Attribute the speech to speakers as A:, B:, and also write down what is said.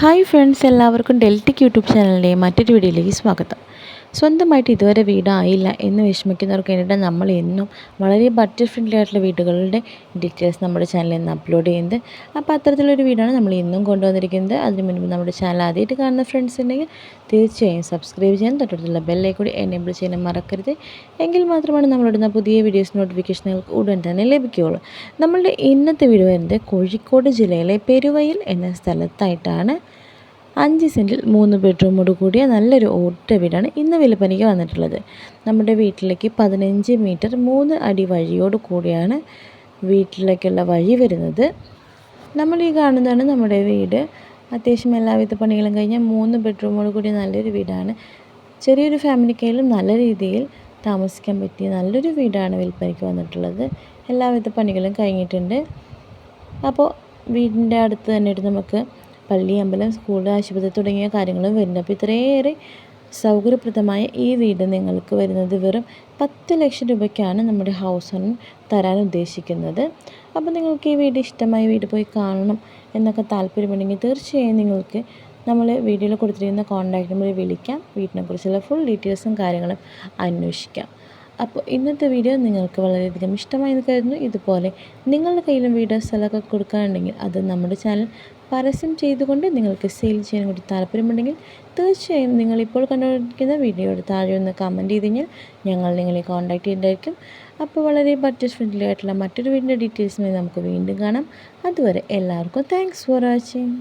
A: Hi friends എല്ലാവർക്കും ഡെൽറ്റിക് YouTube ചാനലിന്റെ മറ്റൊരു വീഡിയോയിലേക്ക് സ്വാഗതം. സ്വന്തമായിട്ട് ഇതുവരെ വീടായില്ല എന്ന് വിഷമിക്കുന്നവർക്ക് വേണ്ടിയിട്ട് നമ്മൾ എന്നും വളരെ ബഡ്ജറ്റ് ഫ്രണ്ട്ലി ആയിട്ടുള്ള വീടുകളുടെ ഡീറ്റെയിൽസ് നമ്മുടെ ചാനലിൽ നിന്ന് അപ്ലോഡ് ചെയ്യുന്നത്. അപ്പോൾ അത്തരത്തിലൊരു വീടാണ് നമ്മൾ ഇന്നും കൊണ്ടുവന്നിരിക്കുന്നത്. അതിന് മുൻപ് നമ്മുടെ ചാനൽ ആദ്യമായിട്ട് കാണുന്ന ഫ്രണ്ട്സ് ഉണ്ടെങ്കിൽ തീർച്ചയായും സബ്സ്ക്രൈബ് ചെയ്യാൻ തൊട്ടടുത്തുള്ള ബെല്ലേ കൂടി എനേബിൾ ചെയ്യാൻ മറക്കരുത്. എങ്കിൽ മാത്രമാണ് നമ്മളിടുന്ന പുതിയ വീഡിയോസ് നോട്ടിഫിക്കേഷൻ നിങ്ങൾക്ക് ഉടൻ തന്നെ ലഭിക്കുകയുള്ളൂ. നമ്മളുടെ ഇന്നത്തെ വീഡിയോ വരുന്നത് കോഴിക്കോട് ജില്ലയിലെ പെരുവയിൽ എന്ന സ്ഥലത്തായിട്ടാണ്. അഞ്ച് സെന്റിൽ മൂന്ന് ബെഡ്റൂമോട് കൂടിയ നല്ലൊരു ഓട്ട വീടാണ് ഇന്ന് വിൽപ്പനയ്ക്ക് വന്നിട്ടുള്ളത്. നമ്മുടെ വീട്ടിലേക്ക് പതിനഞ്ച് മീറ്റർ മൂന്ന് അടി വഴിയോട് കൂടിയാണ് വീട്ടിലേക്കുള്ള വഴി വരുന്നത്. നമ്മൾ ഈ കാണുന്നതാണ് നമ്മുടെ വീട്. അത്യാവശ്യം എല്ലാവിധ പണികളും കഴിഞ്ഞാൽ മൂന്ന് ബെഡ്റൂമോട് കൂടിയ നല്ലൊരു വീടാണ്. ചെറിയൊരു ഫാമിലിക്കായാലും നല്ല രീതിയിൽ താമസിക്കാൻ പറ്റിയ നല്ലൊരു വീടാണ് വിൽപ്പനയ്ക്ക് വന്നിട്ടുള്ളത്. എല്ലാവിധ പണികളും കഴിഞ്ഞിട്ടുണ്ട്. അപ്പോൾ വീടിന്റെ അടുത്ത് തന്നെ നമുക്ക് പള്ളി അമ്പലം സ്കൂൾ ആശുപത്രി തുടങ്ങിയ കാര്യങ്ങളും വരുന്നുണ്ട് അപ്പോൾ ഇത്രയേറെ സൗകര്യപ്രദമായ ഈ വീട് നിങ്ങൾക്ക് വരുന്നത് വെറും പത്ത് ലക്ഷം രൂപയ്ക്കാണ് നമ്മുടെ ഹൗസ് തരാൻ ഉദ്ദേശിക്കുന്നത്. അപ്പോൾ നിങ്ങൾക്ക് ഈ വീട് ഇഷ്ടമായ വീട് പോയി കാണണം എന്നൊക്കെ താല്പര്യമുണ്ടെങ്കിൽ തീർച്ചയായും നിങ്ങൾക്ക് നമ്മൾ വീഡിയോയിൽ കൊടുത്തിരിക്കുന്ന കോൺടാക്ട് നമ്പറിൽ വിളിക്കാം. വീട്ടിനെക്കുറിച്ചുള്ള ഫുൾ ഡീറ്റെയിൽസും കാര്യങ്ങളും അന്വേഷിക്കാം. അപ്പോൾ ഇന്നത്തെ വീഡിയോ നിങ്ങൾക്ക് വളരെയധികം ഇഷ്ടമായി എന്ന് കരുതുന്നു. ഇതുപോലെ നിങ്ങളുടെ കയ്യിലും വീഡിയോ സ്ഥലമൊക്കെ കൊടുക്കാനുണ്ടെങ്കിൽ അത് നമ്മുടെ ചാനൽ പരസ്യം ചെയ്തുകൊണ്ട് നിങ്ങൾക്ക് സെയിൽ ചെയ്യാൻ കൂടി താല്പര്യമുണ്ടെങ്കിൽ തീർച്ചയായും നിങ്ങളിപ്പോൾ കണ്ടുകൊണ്ടിരിക്കുന്ന വീഡിയോയുടെ താഴെ ഒന്ന് കമന്റ് ചെയ്ത് കഴിഞ്ഞാൽ ഞങ്ങൾ നിങ്ങളെ കോൺടാക്റ്റ് ചെയ്യേണ്ടതായിരിക്കും. അപ്പോൾ വളരെ ബഡ്ജറ്റ് ഫ്രണ്ട്ലി ആയിട്ടുള്ള മറ്റൊരു വീടിന്റെ ഡീറ്റെയിൽസുമായി നമുക്ക് വീണ്ടും കാണാം. അതുവരെ എല്ലാവർക്കും താങ്ക്സ് ഫോർ വാച്ചിങ്